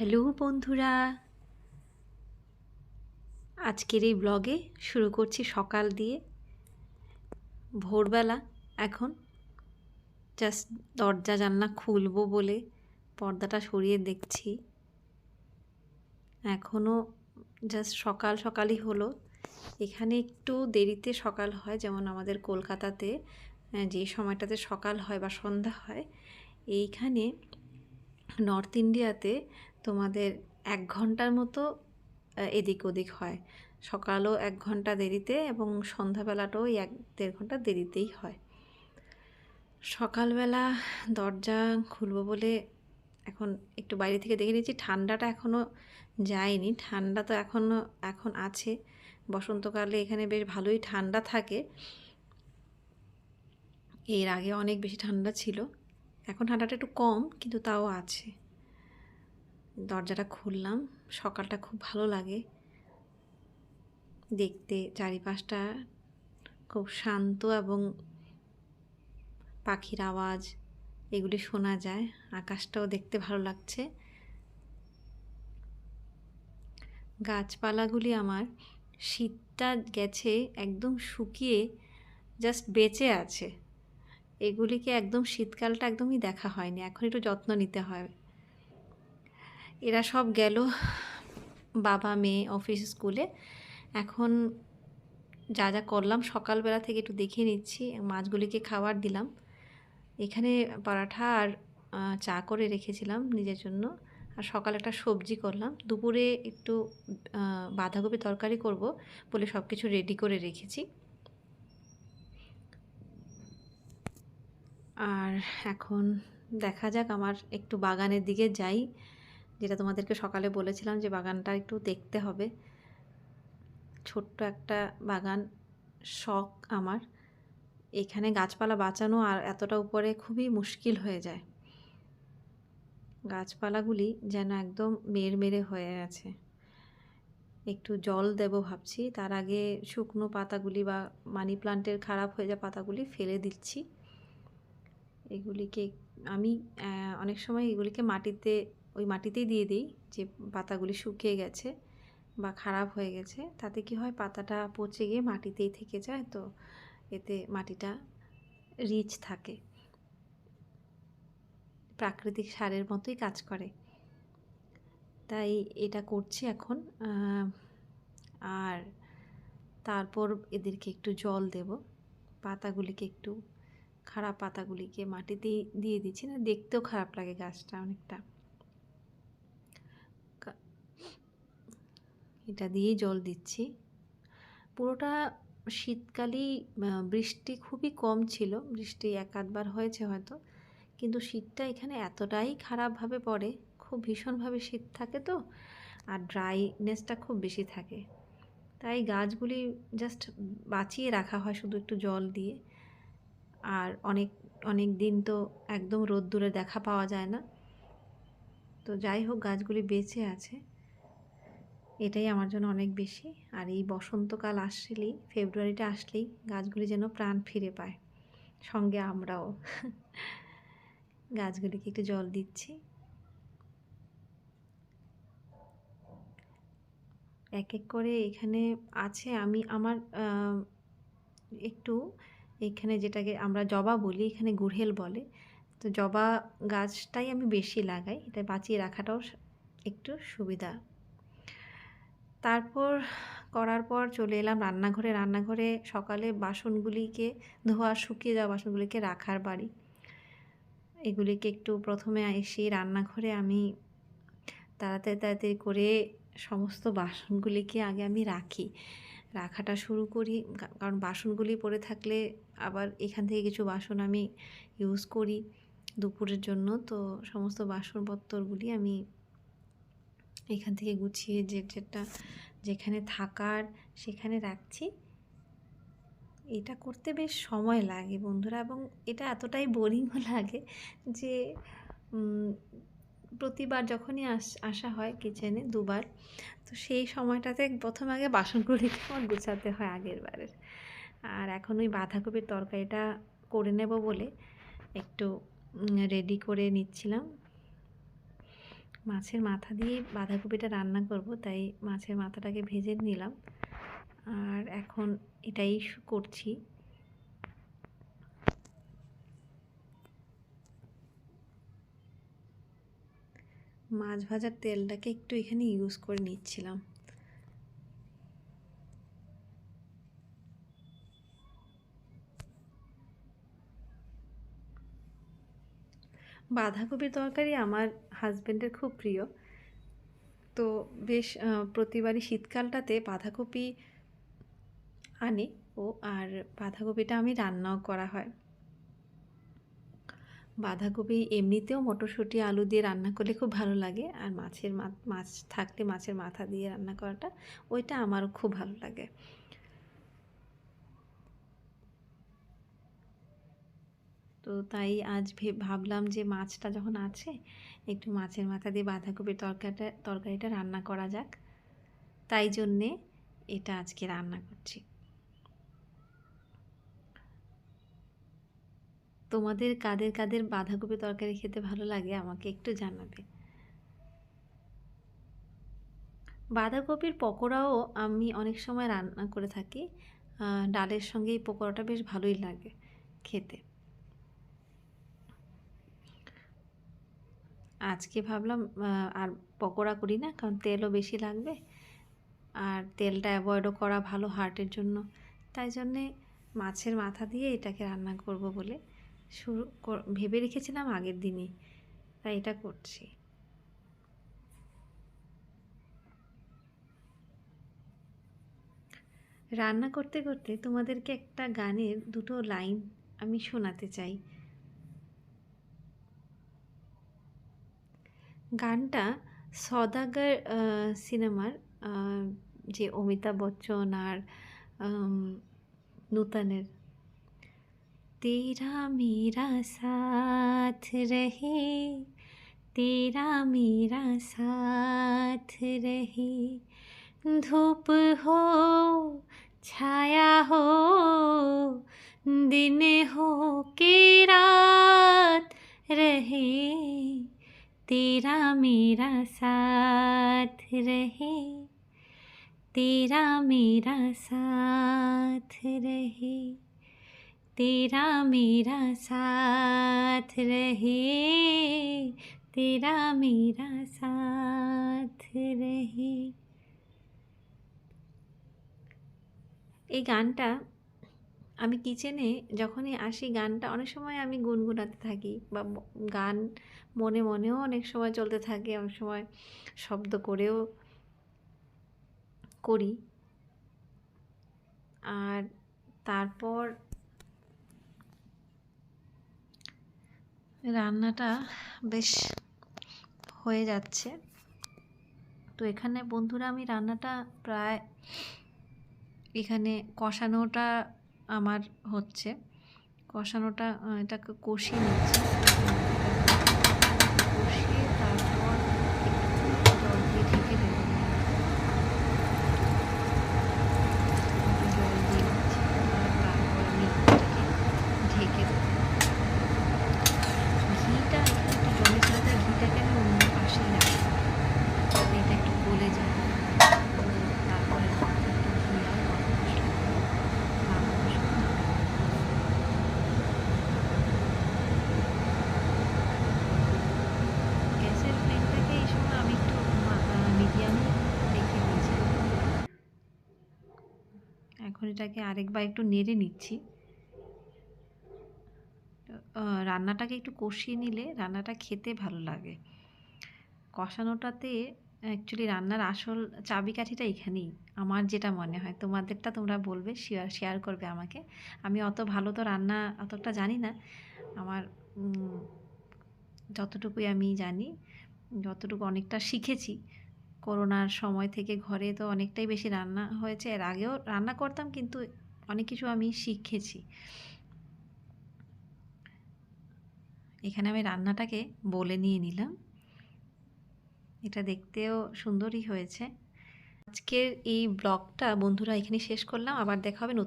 Hello বন্ধুরা। আজকের এই ব্লগে শুরু করছি সকাল দিয়ে। ভোরবেলা এখন জাস্ট দরজা জানলা খুলবো বলে পর্দাটা সরিয়ে দেখছি। এখনও জাস্ট সকাল সকালই হলো। এখানে একটু দেরিতে সকাল হয়, যেমন আমাদের কলকাতাতে যে সময়টাতে সকাল হয় বা সন্ধ্যা হয়, এইখানে নর্থ ইন্ডিয়াতে তোমাদের এক ঘণ্টার মতো এদিক ওদিক হয়। সকালও এক ঘণ্টা দেরিতে এবং সন্ধ্যাবেলাটাও এক দেড় ঘণ্টা দেরিতেই হয়। সকালবেলা দরজা খুলবো বলে এখন একটু বাইরে থেকে দেখে নিয়েছি ঠান্ডাটা এখনও যায়নি। ঠান্ডা তো এখনও এখন আছে। বসন্তকালে এখানে বেশ ভালোই ঠান্ডা থাকে। এর আগে অনেক বেশি ঠান্ডা ছিল। এখন ঠান্ডাটা একটু কম, কিন্তু তাও আছে। দরজাটা খুললাম, সকালটা খুব ভালো লাগে। দেখতে চারিপাশটা খুব শান্ত এবং পাখির আওয়াজ, এগুলি শোনা যায়। আকাশটাও দেখতে ভালো লাগছে। গাছপালাগুলি আমার শীতটা গেছে একদম শুকিয়ে জাস্ট বেঁচে আছে। এগুলিকে একদম শীতকালটা একদমই দেখা হয়নি, এখন একটু যত্ন নিতে হয়। এরা সব গেল বাবা, মেয়ে অফিস স্কুলে এখন যা যা করলাম সকালবেলা থেকে একটু দেখে নিচ্ছি, মাছগুলিকে খাবার দিলাম। এখানে পরাঠা আর চা করে রেখেছিলাম নিজের জন্য। আর সকালে একটা সবজি করলাম। দুপুরে একটু বাঁধাকপি তরকারি করব বলে সব কিছু রেডি করে রেখেছি। আর এখন দেখা যাক, আমার একটু বাগানের দিকে যাই। যেটা তোমাদেরকে সকালে বলেছিলাম যে বাগানটা একটু দেখতে হবে। ছোট্ট একটা বাগান শখ আমার। এখানে গাছপালা বাঁচানো আর এতটা উপরে খুবই মুশকিল হয়ে যায়। গাছপালাগুলি যেন একদম মের মেরে হয়ে আছে। একটু জল দেব ভাবছি, তার আগে শুকনো পাতাগুলি বা মানি প্লান্টের খারাপ হয়ে যাওয়া পাতাগুলি ফেলে দিচ্ছি। এগুলিকে আমি অনেক সময় এগুলিকে মাটিতে ওই মাটিতেই দিয়ে দিই যে পাতাগুলি শুকিয়ে গেছে বা খারাপ হয়ে গেছে। তাতে কি হয়, পাতাটা পচে গিয়ে মাটিতেই থেকে যায়, তো এতে মাটিটা রিচ থাকে। প্রাকৃতিক সারের মতোই কাজ করে। তাই এটা করছি এখন। আর তারপর এদেরকে একটু জল দেব। পাতাগুলিকে একটু, খারাপ পাতাগুলিকে মাটিতেই দিয়ে দিচ্ছি না, দেখতেও খারাপ লাগে গাছটা অনেকটা। এটা দিয়েই জল দিচ্ছি। পুরোটা শীতকালেই বৃষ্টি খুবই কম ছিল। বৃষ্টি এক আধবার হয়েছে হয়তো। কিন্তু শীতটা এখানে এতটাই খারাপভাবে পড়ে, খুব ভীষণভাবে শীত থাকে তো, আর ড্রাইনেসটা খুব বেশি থাকে। তাই গাছগুলি জাস্ট বাঁচিয়ে রাখা হয় শুধু একটু জল দিয়ে। আর অনেক অনেক দিন তো একদম রোদ্দুরে দেখা পাওয়া যায় না। তো যাই হোক, গাছগুলি বেঁচে আছে। এটাই আমার জন্য অনেক বেশি। আর এই বসন্তকাল আসলেই, ফেব্রুয়ারিটা আসলেই গাছগুলি যেন প্রাণ ফিরে পায়। সঙ্গে আমরাও গাছগুলিকে একটু জল দিচ্ছি। এক এক করে এখানে আছে, আমি আমার একটু এখানে যেটাকে আমরা জবা বলি, এখানে গুড়হেল বলে। তো জবা গাছটাই আমি বেশি লাগাই, এটা বাঁচিয়ে রাখাটাও একটু সুবিধা। তারপর করার পর চলে এলাম রান্নাঘরে। রান্নাঘরে সকালে বাসনগুলিকে ধোয়া, শুকিয়ে যাওয়া বাসনগুলিকে রাখার বাড়ি। এগুলিকে একটু প্রথমে এসে রান্নাঘরে আমি তাড়াতাড়ি তাড়াতাড়ি করে সমস্ত বাসনগুলিকে আগে আমি রাখি। রাখাটা শুরু করি কারণ বাসনগুলি পড়ে থাকলে আবার এখান থেকে কিছু বাসন আমি ইউজ করি দুপুরের জন্য। তো সমস্ত বাসনপত্রগুলি আমি এখান থেকে গুছিয়ে যে যেটা যেখানে থাকার সেখানে রাখছি। এটা করতে বেশ সময় লাগে বন্ধুরা এবং এটা এতটাই বোরিংও লাগে যে প্রতিবার যখনই আস হয় কিচেনে দুবার, তো সেই সময়টাতে প্রথম আগে বাসনগুলিকে আমার গুছাতে হয় আগের বারের। আর এখন ওই বাঁধাকপির তরকারিটা করে নেব বলে একটু রেডি করে নিচ্ছিলাম। মাছের মাথা দিয়ে বাঁধাকপিটা রান্না করব, তাই মাছের মাথাটাকে ভেজে নিলাম। আর এখন এটাই করছি। মাছ ভাজার তেলটাকে একটু এখানে ইউজ করে নিচ্ছিলাম। বাঁধাকপির তরকারি আমার হাজব্যান্ডের খুব প্রিয়। তো বেশ প্রতিবারই শীতকালটাতে বাঁধাকপি আনে ও, আর বাঁধাকপিটা আমি রান্নাও করা হয়। বাঁধাকপি এমনিতেও মটরশুঁটি, আলু দিয়ে রান্না করলে খুব ভালো লাগে, আর মাছের মাছ থাকলে মাছের মাথা দিয়ে রান্না করাটা, ওইটা আমারও খুব ভালো লাগে। তো তাই আজ ভাবলাম যে মাছটা যখন আছে, একটু মাছের মাথা দিয়ে বাঁধাকপির তরকারিটা তরকারিটা রান্না করা যাক। তাই জন্যে এটা আজকে রান্না করছি। তোমাদের কাদের কাদের বাঁধাকপি তরকারি খেতে ভালো লাগে আমাকে একটু জানাবে। বাঁধাকপির পকোড়াও আমি অনেক সময় রান্না করে থাকি। ডালের সঙ্গে এই পকোড়াটা বেশ ভালোই লাগে খেতে। আজকে ভাবলাম আর পকোড়া করি না, কারণ তেলও বেশি লাগবে। আর তেলটা অ্যাভয়েডও করা ভালো হার্টের জন্য। তাই জন্যে মাছের মাথা দিয়ে এটাকে রান্না করব বলে শুরু ভেবে রেখেছিলাম আগের দিনই, তাই এটা করছি। রান্না করতে করতে তোমাদেরকে একটা গানের দুটো লাইন আমি শোনাতে চাই। গানটা সদাগর সিনেমার যে অমিতাভ বচ্চন আর নূতনের। তেরা মেরা সাথ রহে, তেরা মেরা সাথ রহে, ধূপ হো, ছায়া হো, দিন হো কে রাত রহে। तेरा मेरा साथ रहे तेरा मेरा साथ रहे तेरा मेरा साथ रहे तेरा मेरा साथ रहे এই গানটা আমি কিচেনে যখনই আসি গানটা অনেক সময় আমি গুনগুনাতে থাকি বা ম- গান মনে মনেও অনেক সময় চলতে থাকে, অনেক সময় শব্দ করেও করি। আর তারপর রান্নাটা বেশ হয়ে যাচ্ছে। তো এখানে বন্ধুরা আমি রান্নাটা প্রায় এখানে কষানোটা আমার হচ্ছে। কষানোটা এটাকে কষিয়ে নিচ্ছি কষিয়ে তারপর একটু জল দিয়ে ঢেকে দেবো একটু জল দিয়ে দিচ্ছি আর তারপর আমি এটাকে ঢেকে দেবো ঘিটা এখানে একটু জমেছিল তাই ঘিটাকে আমি অন্য পাশেই রাখি যাতে এটা একটু গলে যায় তো তারপরে একটু ঘি আর গরম মশলা গরম মশলা গ্যাসের ফ্লেমটাকে এই সময় আমি একটু মিডিয়ামে রেখে দিয়েছি এখন এটাকে আরেকবার একটু নেড়ে নিচ্ছি। রান্নাটাকে একটু কষিয়ে নিলে রান্নাটা খেতে ভালো লাগে। কষানোটাতে অ্যাকচুয়ালি রান্নার আসল চাবিকাঠিটা এখানেই। আমার যেটা মনে হয়, তোমাদেরটা তোমরা বলবে শেয়ার শেয়ার করবে আমাকে। আমি অত ভালো তো রান্না অতটা জানি না। আমার যতটুকুই আমি জানি, যতটুকু অনেকটা শিখেছি করোনার সময় থেকে ঘরে তো অনেকটাই বেশি রান্না হয়েছে। এর আগেও রান্না করতাম কিন্তু অনেক কিছু আমি শিখেছি। এখানে আমি রান্নাটাকে বলে নিয়ে নিলাম। এটা দেখতেও সুন্দরই হয়েছে। আজকের এই ব্লগটা বন্ধুরা এখানে শেষ করলাম। আবার দেখা হবে নতুন